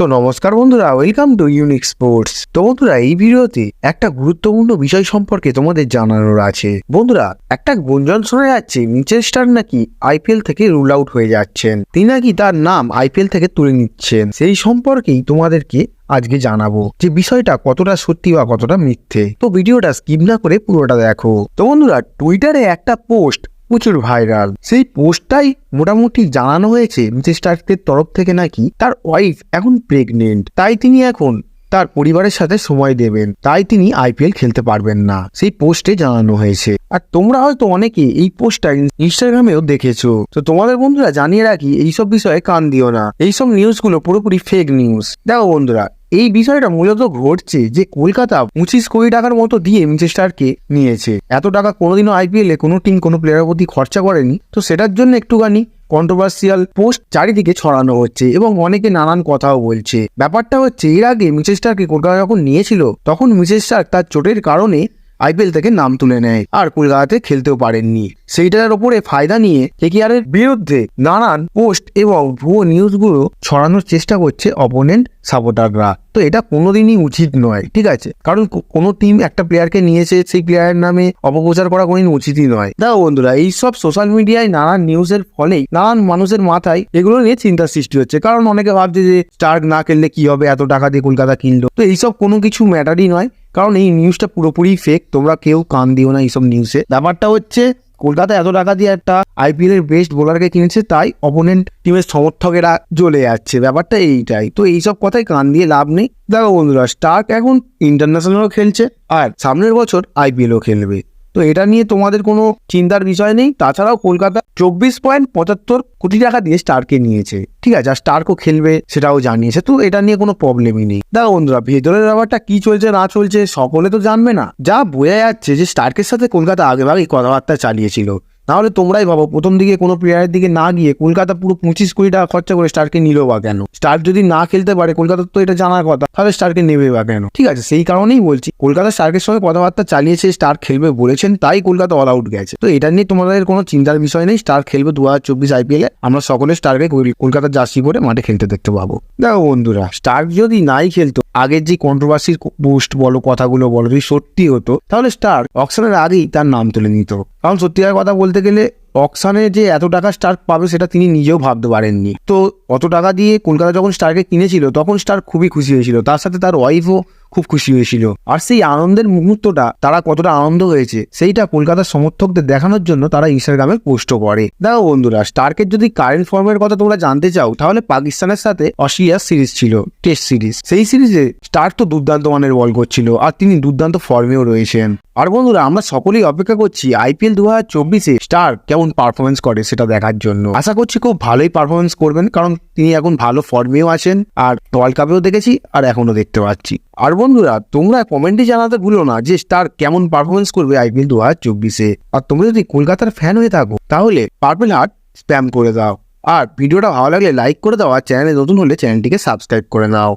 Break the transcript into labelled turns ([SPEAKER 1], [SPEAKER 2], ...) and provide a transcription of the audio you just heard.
[SPEAKER 1] তো নমস্কার বন্ধুরা ওয়েলকাম টু ইউনিক স্পোর্টস তো বন্ধুরা, এই ভিডিওতে একটা গুরুত্বপূর্ণ বিষয় সম্পর্কে তোমাদের জানানোর আছে। বন্ধুরা, একটা গুঞ্জন শোনা যাচ্ছে মিচেস্টার নাকি আইপিএল থেকে রুল আউট হয়ে যাচ্ছেন। তিনি নাকি তার নাম আইপিএল থেকে তুলে নিচ্ছেন। সেই সম্পর্কেই তোমাদেরকে আজকে জানাব যে বিষয়টা কতটা সত্যি বা কতটা মিথ্যে। তো ভিডিওটা স্কিপ না করে পুরোটা দেখো। তো বন্ধুরা টুইটারে একটা পোস্ট প্রচুর ভাইরাল সেই পোস্টটাই মোটামুটি জানানো হয়েছে মিসেস স্টার্কের তরফ থেকে নাকি তার ওয়াইফ এখন প্রেগনেন্ট তাই তিনি এখন তার পরিবারের সাথে সময় দেবেন। তাই তিনি আইপিএল খেলতে পারবেন না। সেই পোস্টে জানানো হয়েছে। আর তোমরা হয়তো অনেকে এই পোস্টটা ইনস্টাগ্রামেও দেখেছ। তো তোমাদের বন্ধুরা জানিয়ে রাখি, এইসব বিষয়ে কান দিও না। এইসব নিউজগুলো পুরোপুরি ফেক নিউজ দেখো বন্ধুরা এই বিষয়টা মূলত ঘটছে যে কলকাতা পঁচিশ কোটি টাকার মতো দিয়ে ম্যানচেস্টারকে নিয়েছে। এত টাকা কোনোদিনও আইপিএল এ কোনো টিম কোনো প্লেয়ারের প্রতি খরচা করেনি। তো সেটার জন্য একটুখানি কন্ট্রোভার্সিয়াল পোস্ট চারিদিকে ছড়ানো হচ্ছে এবং অনেকে নানান কথাও বলছে। ব্যাপারটা হচ্ছে, এর আগে মিচেস্টারকে কলকাতা যখন নিয়েছিল, তখন মিচেস্টার তার চোটের কারণে আইপিএল থেকে নাম তুলে নেয় আর কলকাতাতে খেলতেও পারেননি। সেইটার ওপরে ফায়দা নিয়ে কেকেআরের বিরুদ্ধে নানান পোস্ট এবং ভুয়ো নিউজগুলো ছড়ানোর চেষ্টা করছে অপোনেন্ট সাপোর্টাররা। তো এটা কোনোদিনই উচিত নয়, ঠিক আছে? কারণ কোনো টিম একটা প্লেয়ারকে নিয়েছে, সেই প্লেয়ারের নামে অপপ্রচার করা কোনোদিন উচিতই নয়। দেখো বন্ধুরা এইসব সোশ্যাল মিডিয়ায় নানান নিউজের ফলেই, নানান মানুষের মাথায় এগুলো নিয়ে চিন্তার সৃষ্টি হচ্ছে। কারণ অনেকে ভাবছে যে স্টার্ক না খেললে কি হবে? এত টাকা দিয়ে কলকাতা কিনলো। তো এইসব কোনো কিছু ম্যাটারই নয়। কারণ এই নিউজটা পুরোপুরি ফেক তোমরা কেউ কান দিও না এইসব নিউজে ব্যাপারটা হচ্ছে কলকাতা এত টাকা দিয়ে একটা আইপিএল এর বেস্ট বোলারকে কিনেছে, তাই অপোনেন্ট টিমের সমর্থকেরা জ্বলে যাচ্ছে। ব্যাপারটা এইটাই। তো এইসব কথায় কান দিয়ে লাভ নেই। দেখো বন্ধুরা স্টার্ক এখন ইন্টারন্যাশনালও খেলছে, আর সামনের বছর আইপিএলও খেলবে। তো এটা নিয়ে তোমাদের কোনো চিন্তার বিষয় নেই। তাছাড়াও কলকাতা চব্বিশ পয়েন্ট পঁচাত্তর কোটি টাকা দিয়ে স্টারকে নিয়েছে। ঠিক আছে, আর স্টারকও খেলবে সেটাও জানিয়েছে। তো এটা নিয়ে কোনো প্রবলেমই নেই। দেখো বন্ধুরা, ভেতরের ব্যাপারটা কি চলছে না চলছে সকলে তো জানবে না। যা বোঝা যাচ্ছে যে স্টারকের সাথে কলকাতা আগেভাগেই কথাবার্তা চালিয়েছিল। নাহলে তোমরাই ভাবো, প্রথম দিকে কোনো প্লেয়ারের দিকে না গিয়ে কলকাতা পুরো পঁচিশ কোটি টাকা খরচা করে স্টারকে নিল বা কেন? স্টার যদি না খেলতে পারে কলকাতার তো এটা জানার কথা, তাহলে স্টারকে নেবে বা কেন? ঠিক আছে, সেই কারণেই বলছি, কলকাতা স্টার্কের সঙ্গে কথাবার্তা চালিয়েছে স্টার খেলবে বলেছেন, তাই কলকাতা অল আউট গেছে। তো এটা নিয়ে তোমাদের কোনো চিন্তার বিষয় নেই স্টার খেলবে দু হাজার চব্বিশ আইপিএলে আমরা সকলে স্টারকে কল- কলকাতার জার্সি পরে মাঠে খেলতে দেখতে পাবো। দেখো বন্ধুরা স্টার যদি নাই খেলতো, আগের যে কন্ট্রোভার্সির পোস্ট বলো, কথাগুলো বলো, যদি সত্যি হতো, তাহলে স্টার অকশনের আগেই তার নাম তুলে নিত। কারণ সত্যিকার কথা বলতে গেলে অকশানে যে এত টাকা স্টার পাবে সেটা তিনি নিজেও ভাবতে পারেননি। তো অত টাকা দিয়ে কলকাতা যখন স্টারকে কিনেছিল, তখন স্টার খুবই খুশি হয়েছিল। তার সাথে তার ওয়াইফও খুব খুশি হয়েছিল। আর সেই আনন্দের মুহূর্তটা, তারা কতটা আনন্দ হয়েছে, সেইটা কলকাতার সমর্থকদের দেখানোর জন্য তারা ইনস্টাগ্রামে পোস্টও করে। দেখো বন্ধুরা স্টার্কের যদি কারেন্ট ফর্মের কথা তোমরা জানতে চাও, তাহলে পাকিস্তানের সাথে অস্ট্রেলিয়ার সিরিজ ছিল টেস্ট সিরিজ সেই সিরিজে স্টার তো দুর্দান্ত মানের বল করছিল, আর তিনি দুর্দান্ত ফর্মেও রয়েছেন। আর বন্ধুরা, আমরা সকলেই অপেক্ষা করছি আইপিএল দু হাজার চব্বিশে স্টার কেমন পারফরমেন্স করে সেটা দেখার জন্য। আশা করছি খুব ভালোই পারফরমেন্স করবেন, কারণ তিনি এখন ভালো ফর্মেও আছেন, আর ওয়ার্ল্ড কাপেও দেখেছি, আর এখনও দেখতে পাচ্ছি। আর বন্ধুরা, তোমরা কমেন্টে জানাতে ভুলো না যে স্টার কেমন পারফরমেন্স করবে আইপিএল দু হাজার চব্বিশে। আর তোমরা যদি কলকাতার ফ্যান হয়ে থাকো, তাহলে পার্পেল হার্ট স্প্যাম করে দাও। আর ভিডিওটা ভালো লাগলে লাইক করে দাও, আর চ্যানেলে নতুন হলে চ্যানেলটিকে সাবস্ক্রাইব করে নাও।